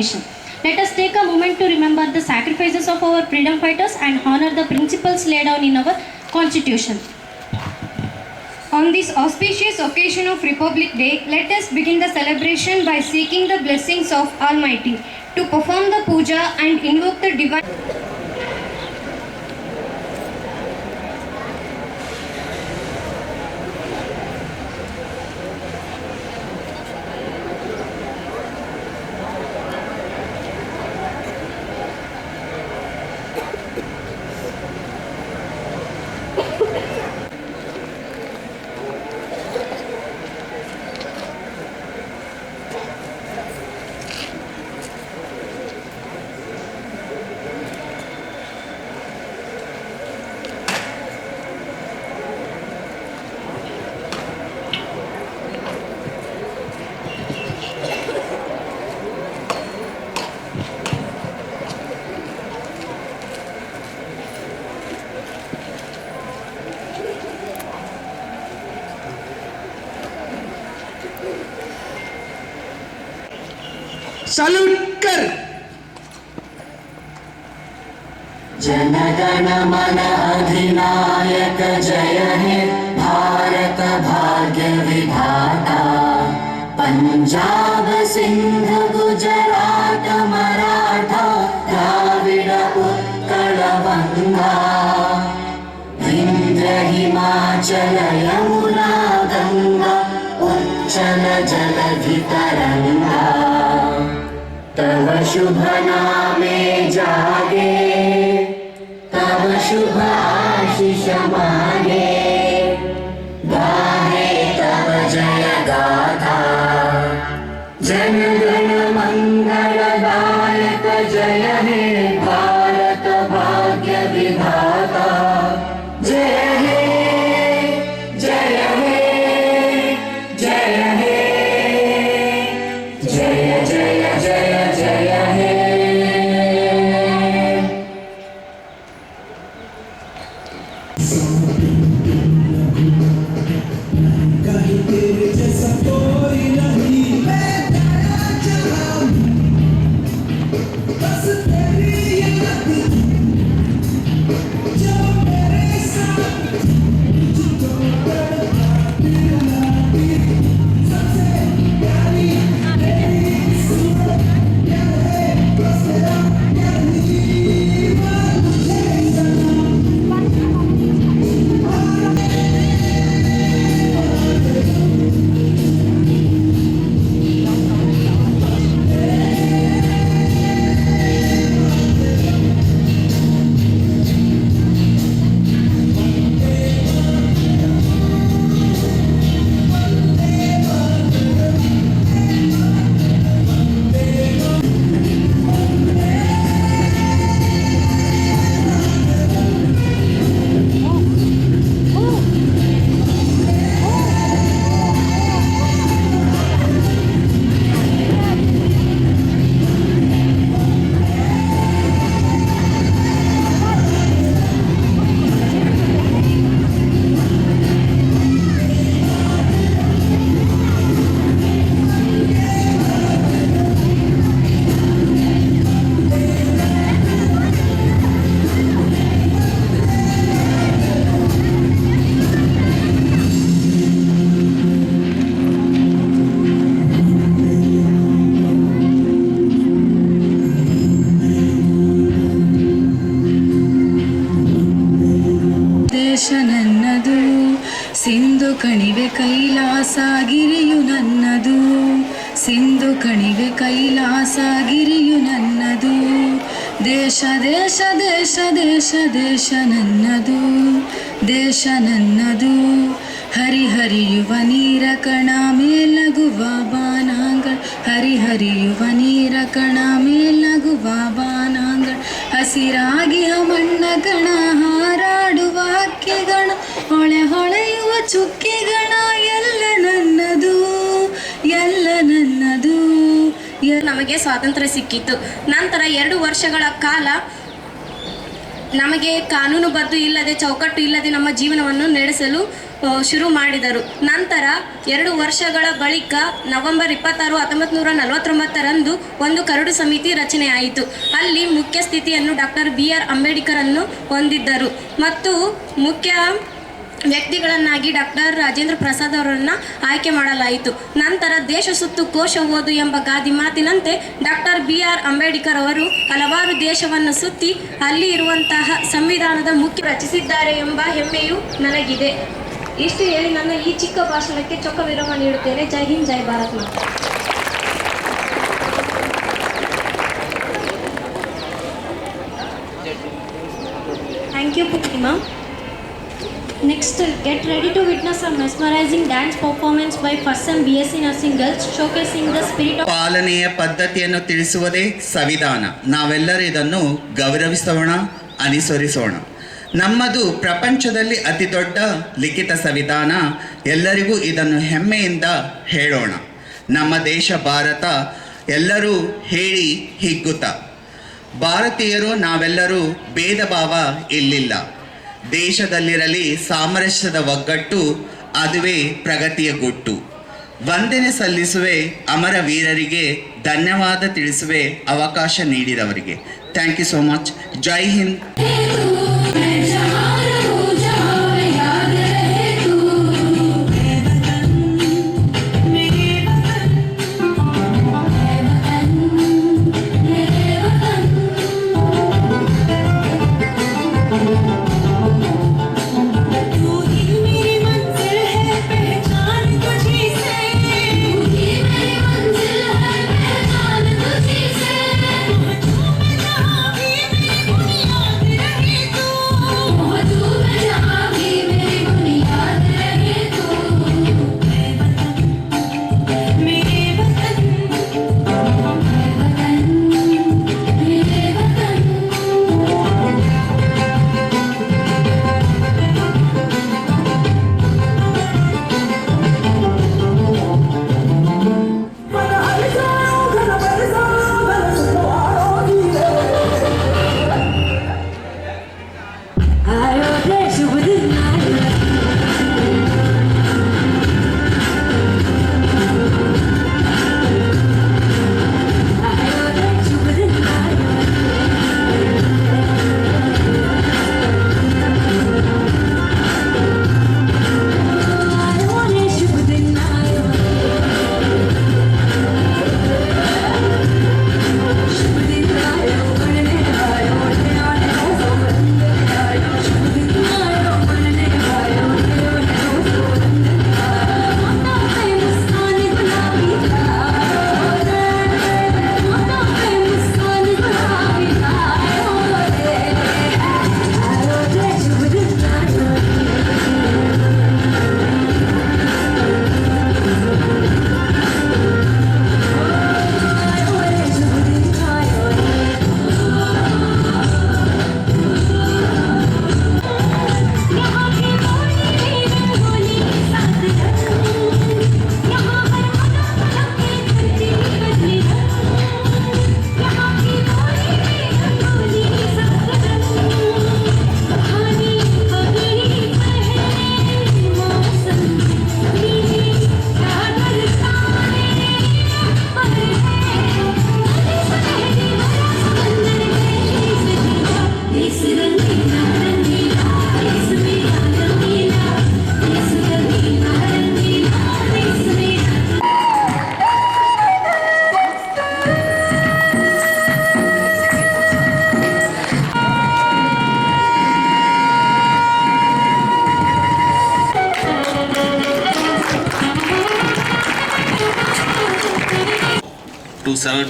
nation. Let us take a moment to remember the sacrifices of our freedom fighters and honor the principles laid down in our Constitution. On this auspicious occasion of Republic Day, let us begin the celebration by seeking the blessings of Almighty. To perform the puja and invoke the divine salute कर। जनगण मन अधिनायक जय हे भारत भाग्य विधाता। पंजाब सिंध गुजरात मराठा द्राविड उत्कल बंगा। विंध्य हिमाचल यमुना गंगा उच्चल जलधि तरंगा शुभना ದೇಶ ನನ್ನದು ಸಿಂಧು ಕಣಿವೆ ಕೈಲಾಸ ಗಿರಿಯು ನನ್ನದು, ಸಿಂಧು ಕಣಿವೆ ಕೈಲಾಸ ಗಿರಿಯು ನನ್ನದು, ದೇಶ ದೇಶ ದೇಶ ದೇಶ ದೇಶ ನನ್ನದು ದೇಶ ನನ್ನದು, ಹರಿಹರಿಯುವ ನೀರ ಕಣ ಮೇಲಗುವ ಬಾನಾಂಗ, ಹರಿಹರಿಯುವ ನೀರ ಕಣ ಮೇಲಗುವ ಬಾನಾಂಗಳ ಹಸಿರಾಗಿ ಮಣ್ಣ ಗಣ ಹಾರಾಡುವ ಅಕ್ಕಿಗಣ ಹೊಳೆ ಹೊಳೆಯುವ ಚುಕ್ಕಿಗಣ, ಎಲ್ಲ ನನ್ನದು ಎಲ್ಲ ನನ್ನದು. ನಮಗೆ ಸ್ವಾತಂತ್ರ್ಯ ಸಿಕ್ಕಿತು ನಂತರ ಎರಡು ವರ್ಷಗಳ ಕಾಲ ನಮಗೆ ಕಾನೂನುಬದ್ಧ ಇಲ್ಲದೆ, ಚೌಕಟ್ಟು ಇಲ್ಲದೆ ನಮ್ಮ ಜೀವನವನ್ನು ನಡೆಸಲು ಶುರು ಮಾಡಿದರು. ನಂತರ ಎರಡು ವರ್ಷಗಳ ಬಳಿಕ ನವೆಂಬರ್ ಇಪ್ಪತ್ತಾರು ಹತ್ತೊಂಬತ್ತು ನೂರ ನಲವತ್ತೊಂಬತ್ತರಂದು ಒಂದು ಕರಡು ಸಮಿತಿ ರಚನೆಯಾಯಿತು. ಅಲ್ಲಿ ಮುಖ್ಯ ಸ್ಥಿತಿಯನ್ನು ಡಾಕ್ಟರ್ ಬಿ ಆರ್ ಅಂಬೇಡ್ಕರನ್ನು ಹೊಂದಿದ್ದರು ಮತ್ತು ಮುಖ್ಯ ವ್ಯಕ್ತಿಗಳನ್ನಾಗಿ ಡಾಕ್ಟರ್ ರಾಜೇಂದ್ರ ಪ್ರಸಾದ್ ಅವರನ್ನು ಆಯ್ಕೆ ಮಾಡಲಾಯಿತು. ನಂತರ ದೇಶ ಸುತ್ತು ಕೋಶ ಓದು ಎಂಬ ಗಾದಿ ಮಾತಿನಂತೆ ಡಾಕ್ಟರ್ ಬಿ ಆರ್ ಅಂಬೇಡ್ಕರ್ ಅವರು ಹಲವಾರು ದೇಶವನ್ನು ಸುತ್ತಿ ಅಲ್ಲಿ ಇರುವಂತಹ ಸಂವಿಧಾನದ ಮುಖ್ಯ ರಚಿಸಿದ್ದಾರೆ ಎಂಬ ಹೆಮ್ಮೆಯು ನನಗಿದೆ. ಇಷ್ಟು ಹೇಳಿ ನನ್ನ ಈ ಚಿಕ್ಕ ಭಾಷಣಕ್ಕೆ ಚೊಕ್ಕ ವಿರಾಮ ನೀಡುತ್ತೇನೆ. ಜೈ ಹಿಂದ್, ಜೈ ಭಾರತ್ ಮಾತ. Thank you Purnima next get ready to witness our mesmerising dance performance by first sem B S C nursing girls showcasing the spirit ಪಾಲನೆಯ ಪದ್ಧತಿಯನ್ನು ತಿಳಿಸುವುದೇ ಸಂವಿಧಾನ. ನಾವೆಲ್ಲರೂ ಇದನ್ನು ಗೌರವಿಸೋಣ, ಅನುಸರಿಸೋಣ. ನಮ್ಮದು ಪ್ರಪಂಚದಲ್ಲಿ ಅತಿ ದೊಡ್ಡ ಲಿಖಿತ ಸಂವಿಧಾನ. ಎಲ್ಲರಿಗೂ ಇದನ್ನು ಹೆಮ್ಮೆಯಿಂದ ಹೇಳೋಣ. ನಮ್ಮ ದೇಶ ಭಾರತ ಎಲ್ಲರೂ ಹೇಳಿ ಹಿಗ್ಗುತ್ತ. ಭಾರತೀಯರು ನಾವೆಲ್ಲರೂ ಭೇದ ಭಾವ ಇಲ್ಲಿಲ್ಲ. ದೇಶದಲ್ಲಿರಲಿ ಸಾಮರಸ್ಯದ ಒಗ್ಗಟ್ಟು ಅದುವೇ ಪ್ರಗತಿಯ ಗುಟ್ಟು. ವಂದನೆ ಸಲ್ಲಿಸುವೆ ಅಮರ ವೀರರಿಗೆ, ಧನ್ಯವಾದ ತಿಳಿಸುವೆ ಅವಕಾಶ ನೀಡಿದವರಿಗೆ. Thank you so much. Jai Hind.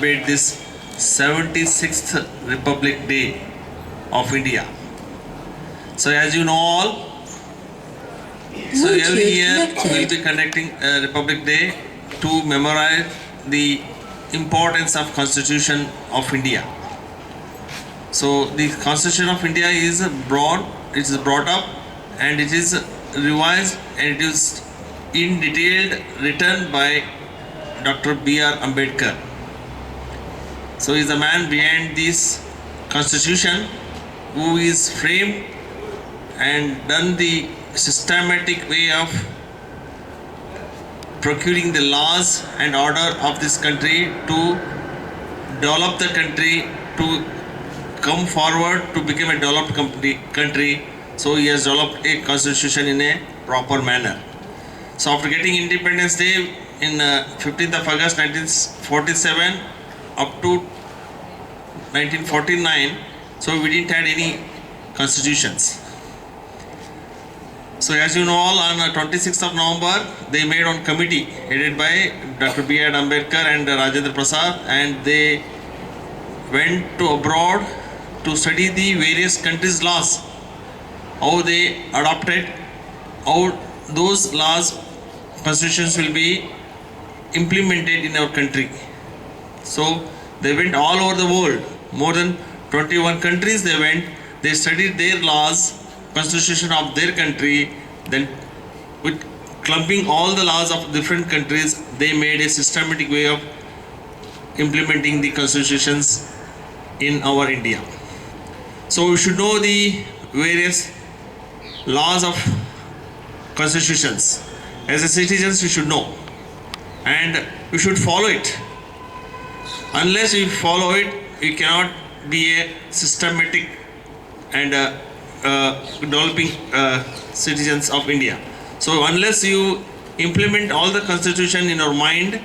Celebrate this 76th Republic Day of India. So, as you know all, so every year we'll be conducting a Republic Day to memorize the importance of Constitution of India. So, the Constitution of India is brought, it is brought up, and it is revised, and it is in detailed written by Dr. B.R. Ambedkar. So is the man behind this constitution who is framed and done the systematic way of procuring the laws and order of this country to develop the country to come forward to become a developed country. So he has developed a constitution in a proper manner. So after getting Independence Day in uh, 15th of August 1947 up to 1949, so we didn't had any constitutions. So as you know all, on uh, 26th of November, they made on committee headed by Dr. B. R. Ambedkar and Rajendra Prasad and they went to abroad to study the various countries' laws, how they adopted, how those laws, constitutions will be implemented in our country. So they went all over the world, more than 21 countries they went, they studied their laws, constitution of their country, then with clumping all the laws of different countries, they made a systematic way of implementing the constitutions in our India. So we should know the various laws of constitutions. As a citizens, we should know and we should follow it. Unless we follow it, we cannot be a systematic and uh, uh, developing uh, citizens of India. So unless you implement all the constitution in our mind,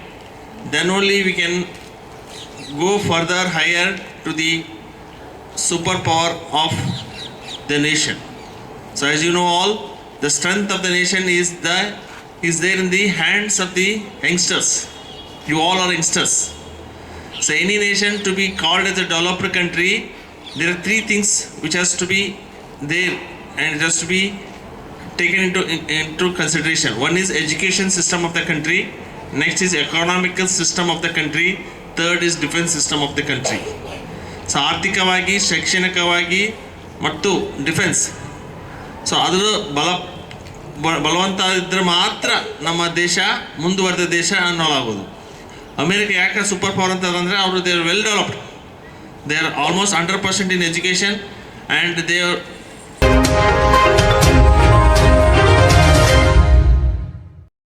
then only we can go further higher to the superpower of the nation. So as you know all, the strength of the nation is the is there in the hands of the youngsters. You all are youngsters. So any nation to be called as a developed country, there are three things which has to be there and it has to be taken into in- into consideration. One is education system of the country. Next is economical system of the country. Third is defense system of the country. So ಆರ್ಥಿಕವಾಗಿ ಶೈಕ್ಷಣಿಕವಾಗಿ ಮತ್ತು defence so ಅದರ ಬಲ ಬಲವಂತ ಇದ್ದರೆ ಮಾತ್ರ ನಮ್ಮ ದೇಶ ಮುಂದುವರೆದ ದೇಶ ಅನ್ನೋಲಾಗೋದು ಅಮೇರಿಕ ಯಾಕೆ ಸೂಪರ್ ಪವರ್ ಅಂತ ಅಂದರೆ ಅವರು they are well developed they are almost hundred percent in education and they are